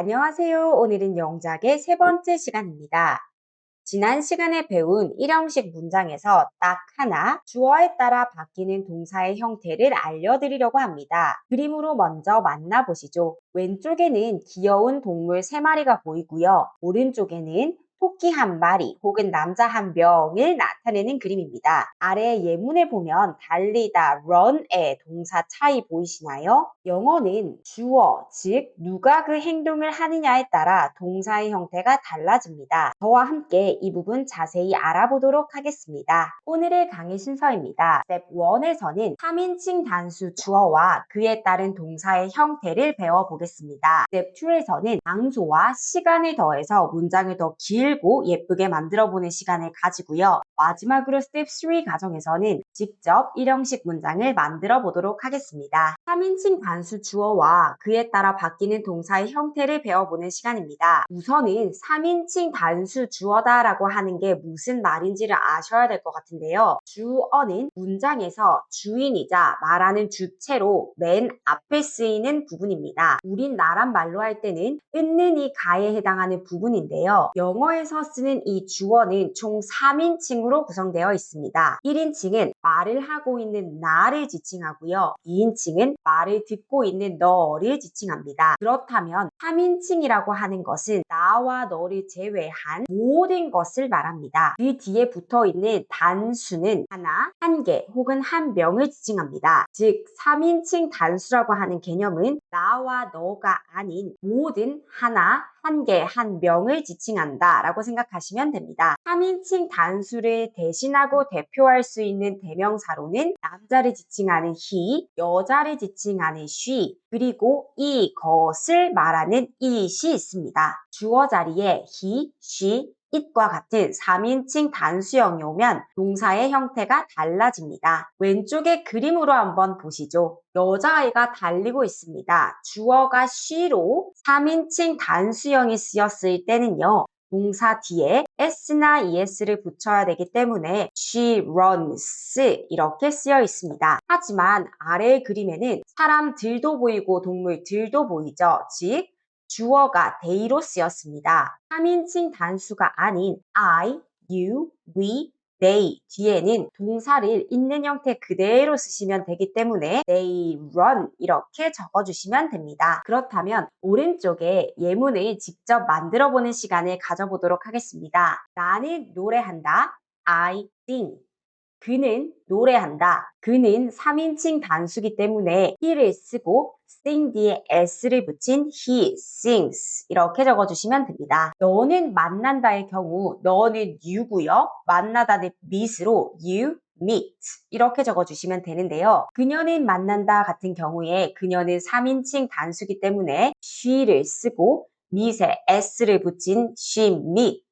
안녕하세요. 오늘은 영작의 세 번째 시간입니다. 지난 시간에 배운 일형식 문장에서 딱 하나 주어에 따라 바뀌는 동사의 형태를 알려드리려고 합니다. 그림으로 먼저 만나보시죠. 왼쪽에는 귀여운 동물 세 마리가 보이고요. 오른쪽에는 토끼 한 마리 혹은 남자 한 명을 나타내는 그림입니다. 아래 예문에 보면 달리다, run의 동사 차이 보이시나요? 영어는 주어, 즉 누가 그 행동을 하느냐에 따라 동사의 형태가 달라집니다. 저와 함께 이 부분 자세히 알아보도록 하겠습니다. 오늘의 강의 순서입니다. 스텝 1에서는 3인칭 단수 주어와 그에 따른 동사의 형태를 배워보겠습니다. 스텝 2에서는 장소와 시간을 더해서 문장을 더길 고 예쁘게 만들어 보는 시간을 가지고요. 마지막으로 스텝 3 과정에서는 직접 일형식 문장을 만들어 보도록 하겠습니다. 3인칭 단수 주어와 그에 따라 바뀌는 동사의 형태를 배워보는 시간입니다. 우선은 3인칭 단수 주어다라고 하는 게 무슨 말인지를 아셔야 될 것 같은데요. 주어는 문장에서 주인이자 말하는 주체로 맨 앞에 쓰이는 부분입니다. 우린 나란 말로 할 때는 끊는 이 가에 해당하는 부분인데요. 영어에 서 쓰는 이 주어는 총 3인칭으로 구성되어 있습니다. 1인칭은 말을 하고 있는 나를 지칭하고요. 2인칭은 말을 듣고 있는 너를 지칭합니다. 그렇다면 3인칭이라고 하는 것은 나와 너를 제외한 모든 것을 말합니다. 그 뒤에 붙어 있는 단수는 하나, 한 개 혹은 한 명을 지칭합니다. 즉 3인칭 단수라고 하는 개념은 나와 너가 아닌 모든 하나, 한 개, 한 명을 지칭한다 라고 생각하시면 됩니다. 3인칭 단수를 대신하고 대표할 수 있는 대명 사로는 남자를 지칭하는 he, 여자를 지칭하는 she, 그리고 이것을 말하는 it이 있습니다. 주어 자리에 he, she, it과 같은 3인칭 단수형이 오면 동사의 형태가 달라집니다. 왼쪽의 그림으로 한번 보시죠. 여자아이가 달리고 있습니다. 주어가 she로 3인칭 단수형이 쓰였을 때는요. 동사 뒤에 s나 es를 붙여야 되기 때문에 she runs 이렇게 쓰여 있습니다. 하지만 아래의 그림에는 사람들도 보이고 동물들도 보이죠. 즉 주어가 they로 쓰였습니다. 3인칭 단수가 아닌 I, you, we, they 뒤에는 동사를 있는 형태 그대로 쓰시면 되기 때문에 they run 이렇게 적어주시면 됩니다. 그렇다면 오른쪽에 예문을 직접 만들어 보는 시간을 가져보도록 하겠습니다. 나는 노래한다. I sing. 그는 노래한다. 그는 3인칭 단수기 때문에 he를 쓰고 sing 뒤에 s를 붙인 he sings 이렇게 적어주시면 됩니다. 너는 만난다의 경우 너는 you고요. 만나다는 meet으로 you meet 이렇게 적어주시면 되는데요. 그녀는 만난다 같은 경우에 그녀는 3인칭 단수기 때문에 she를 쓰고 meet에 s를 붙인 she meets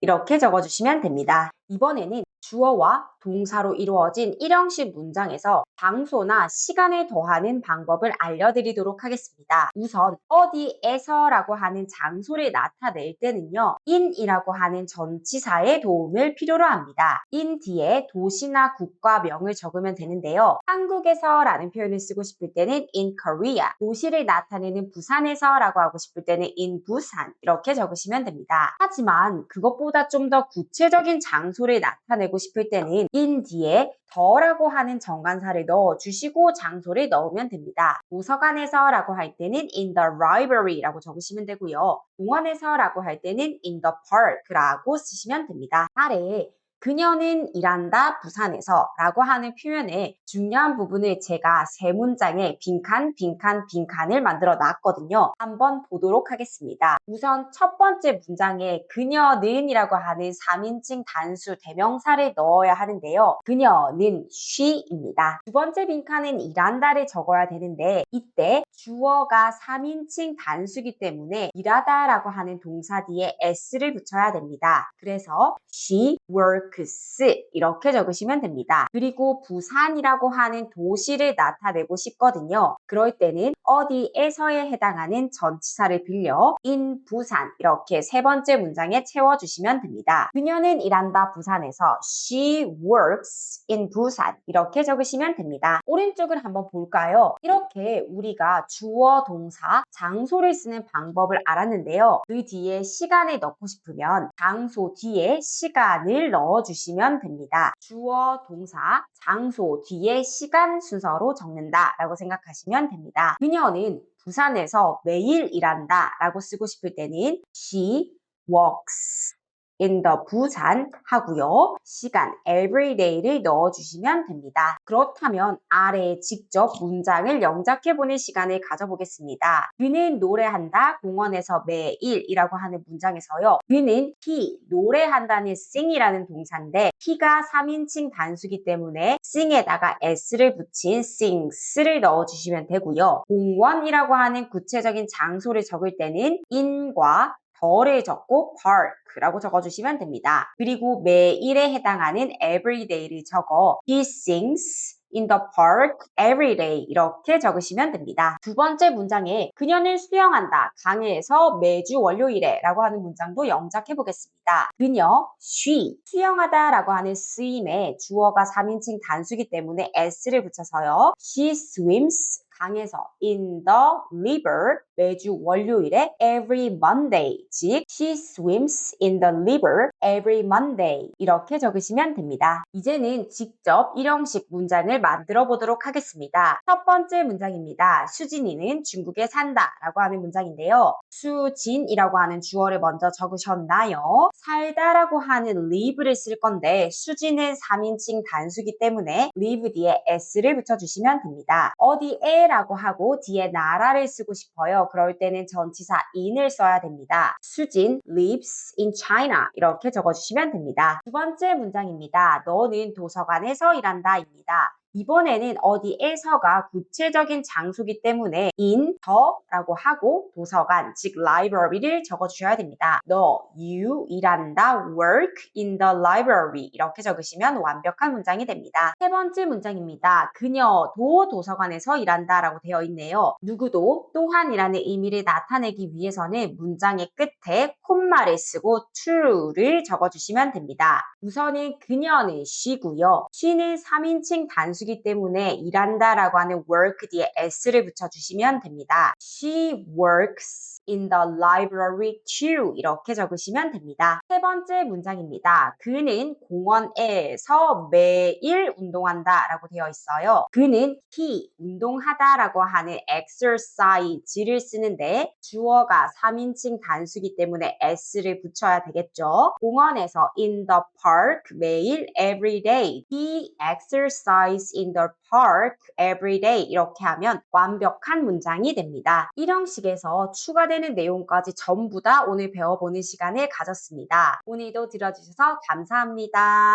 이렇게 적어주시면 됩니다. 이번에는 주어와 동사로 이루어진 일형식 문장에서 장소나 시간을 더하는 방법을 알려드리도록 하겠습니다. 우선 어디에서 라고 하는 장소를 나타낼 때는요. in이라고 하는 전치사의 도움을 필요로 합니다. in 뒤에 도시나 국가명을 적으면 되는데요. 한국에서 라는 표현을 쓰고 싶을 때는 in Korea, 도시를 나타내는 부산에서 라고 하고 싶을 때는 in 부산 이렇게 적으시면 됩니다. 하지만 그것보다 좀 더 구체적인 장소를 나타내고 싶을 때는 in 뒤에 더라고 하는 정관사를 넣어주시고 장소를 넣으면 됩니다. 도서관에서 라고 할 때는 in the library 라고 적으시면 되고요. 공원에서 라고 할 때는 in the park 라고 쓰시면 됩니다. 아래에 그녀는 일한다 부산에서 라고 하는 표현의 중요한 부분을 제가 세 문장에 빈칸, 빈칸, 빈칸을 만들어 놨거든요. 한번 보도록 하겠습니다. 우선 첫 번째 문장에 그녀는 이라고 하는 3인칭 단수 대명사를 넣어야 하는데요. 그녀는 she입니다. 두 번째 빈칸은 일한다를 적어야 되는데 이때 주어가 3인칭 단수기 때문에 일하다 라고 하는 동사 뒤에 s를 붙여야 됩니다. 그래서 she works works 이렇게 적으시면 됩니다. 그리고 부산이라고 하는 도시를 나타내고 싶거든요. 그럴 때는 어디에서에 해당하는 전치사를 빌려 in 부산 이렇게 세 번째 문장에 채워주시면 됩니다. 그녀는 일한다 부산에서 she works in 부산 이렇게 적으시면 됩니다. 오른쪽을 한번 볼까요? 이렇게 우리가 주어, 동사, 장소를 쓰는 방법을 알았는데요. 그 뒤에 시간을 넣고 싶으면 장소 뒤에 시간을 넣어 주시면 됩니다. 주어, 동사, 장소 뒤에 시간 순서로 적는다 라고 생각하시면 됩니다. 그녀는 부산에서 매일 일한다 라고 쓰고 싶을 때는 she works in the 부산 하고요. 시간 everyday를 넣어주시면 됩니다. 그렇다면 아래에 직접 문장을 영작해보는 시간을 가져보겠습니다. 그는 노래한다 공원에서 매일이라고 하는 문장에서요. 그는 he 노래한다는 sing이라는 동사인데 he가 3인칭 단수기 때문에 sing에다가 s를 붙인 sings를 넣어주시면 되고요. 공원이라고 하는 구체적인 장소를 적을 때는 in과 덜을 적고 park라고 적어주시면 됩니다. 그리고 매일에 해당하는 everyday를 적어 he sings in the park every day 이렇게 적으시면 됩니다. 두 번째 문장에 그녀는 수영한다. 강에서 매주 월요일에 라고 하는 문장도 영작해 보겠습니다. 그녀, she, 수영하다 라고 하는 swim에 주어가 3인칭 단수기 때문에 s를 붙여서요. she swims 강에서 in the river 매주 월요일에 every Monday 즉 she swims in the river every Monday 이렇게 적으시면 됩니다. 이제는 직접 일형식 문장을 만들어 보도록 하겠습니다. 첫 번째 문장입니다. 수진이는 중국에 산다 라고 하는 문장인데요. 수진이라고 하는 주어를 먼저 적으셨나요? 살다라고 하는 live를 쓸 건데 수진은 3인칭 단수기 때문에 live 뒤에 s를 붙여주시면 됩니다. 어디에 라고 하고 뒤에 나라를 쓰고 싶어요. 그럴 때는 전치사 in을 써야 됩니다. 수진 lives in China 이렇게 적어주시면 됩니다. 두 번째 문장입니다. 너는 도서관에서 일한다 입니다. 이번에는 어디에서가 구체적인 장소기 때문에 in 더 라고 하고 도서관 즉 library를 적어주셔야 됩니다. 너 you 일한다 work in the library 이렇게 적으시면 완벽한 문장이 됩니다. 세 번째 문장입니다. 그녀도 도서관에서 일한다 라고 되어 있네요. 누구도 또한이라는 의미를 나타내기 위해서는 문장의 끝에 콤마를 쓰고 true를 적어주시면 됩니다. 우선은 그녀는 she고요. she는 3인칭 단수 주기 때문에 일한다라고 하는 work 뒤에 s를 붙여주시면 됩니다. She works in the library too 이렇게 적으시면 됩니다. 세 번째 문장입니다. 그는 공원에서 매일 운동한다 라고 되어 있어요. 그는 he 운동하다 라고 하는 exercise를 쓰는데 주어가 3인칭 단수기 때문에 s를 붙여야 되겠죠. 공원에서 in the park 매일 every day he exercise in the park every day 이렇게 하면 완벽한 문장이 됩니다. 1형식에서 추가되는 내용까지 전부 다 오늘 배워보는 시간을 가졌습니다. 오늘도 들어주셔서 감사합니다.